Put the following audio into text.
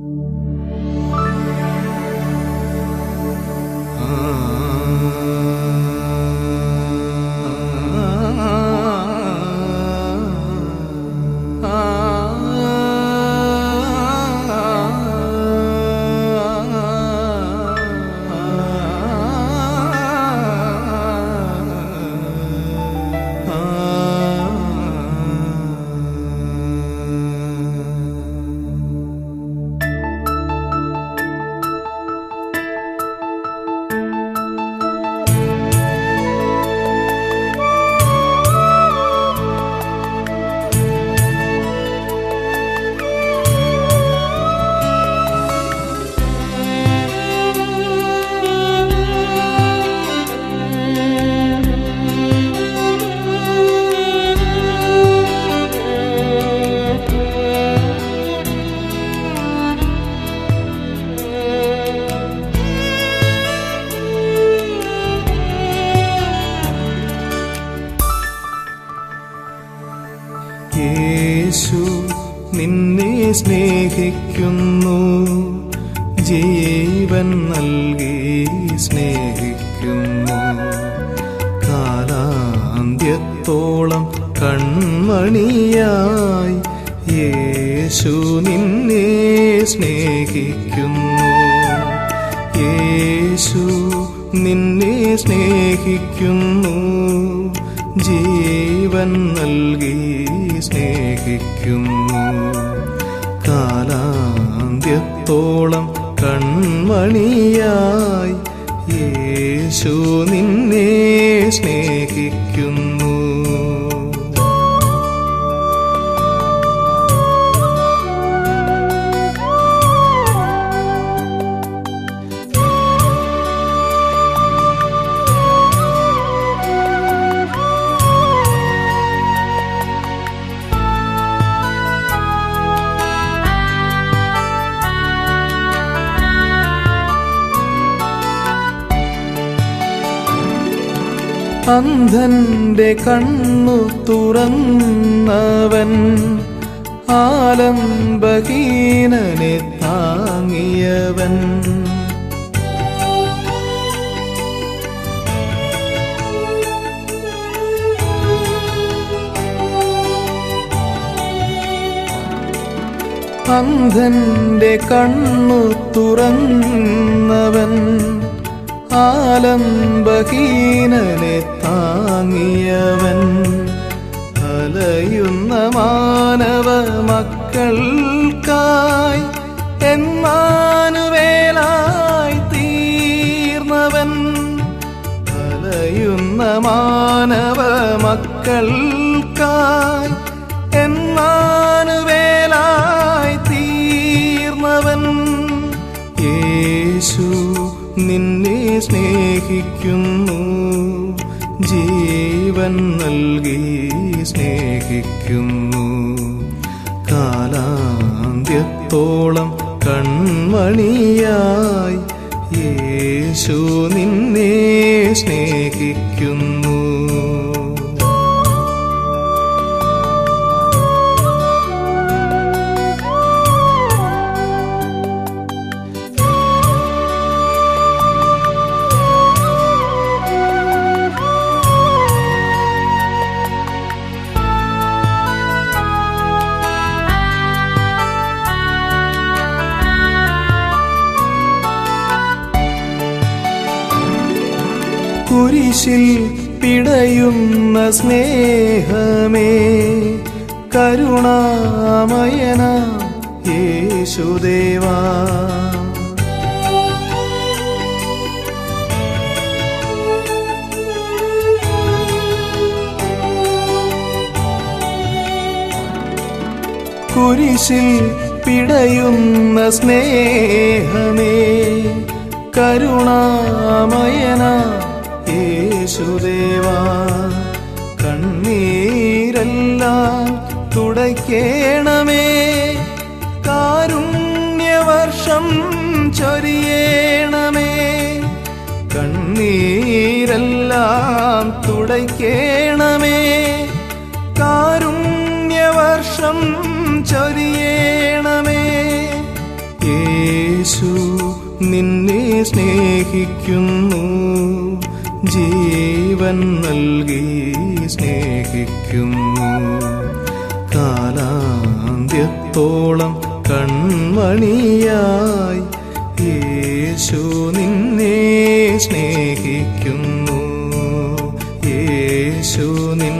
Música യേശു നിന്നെ സ്നേഹിക്കുന്നു. ജീവൻ നൽകി സ്നേഹിക്കുന്നു. കാലാന്ത്യത്തോളം കൺമണിയായി യേശു നിന്നെ സ്നേഹിക്കുന്നു. യേശു നിന്നെ സ്നേഹിക്കുന്നു. ജീവൻ നൽകി സ്നേഹിക്കുന്നു. കാലാന്ത്യത്തോളം കൺമണിയായി യേശു നിന്നെ സ്നേഹിക്കുന്നു. അന്ധന്റെ കണ്ണു തുറന്നവൻ ആലംബഹീനനെ താങ്ങിയവൻ. അന്ധന്റെ കണ്ണു തുറന്നവൻ ആലംബഹീനനെ താങ്ങിയവൻ. അലയുന്ന മാനവ മക്കൾക്കായി എന്നാനുവേലായി തീർന്നവൻ. അലയുന്ന മാനവ മക്കൾക്കായി എന്നാനുവേലായി തീർന്നവൻ. യേശു നിന്നെ സ്നേഹിക്കുന്നു. ജീവൻ നൽകി സ്നേഹിക്കുന്നു. കാലാന്ത്യത്തോളം കൺമണിയായി യേശു നിന്നെ സ്നേഹിക്കുന്നു. കുരിശിൽ പിടയുന്ന സ്നേഹമേ കരുണാമയന യേശുദേവാ കുരിശിൽ പിടയുന്ന സ്നേഹമേ കരുണാമയന യേശുദേവാ കണ്ണീരല്ല തുടയ്ക്കേണമേ. കാരുണ്യവർഷം ചൊരിയേണമേ. കണ്ണീരെല്ലാം തുടയ്ക്കേണമേ. കാരുണ്യവർഷം ചൊരിയേണമേ. യേശു നിന്നെ സ്നേഹിക്കുന്നു. ജീവൻ നൽകി സ്നേഹിക്കുന്നു. കാലാന്ത്യത്തോളം കൺമണിയായി യേശു നിന്നെ സ്നേഹിക്കുന്നു. യേശു നിന്നെ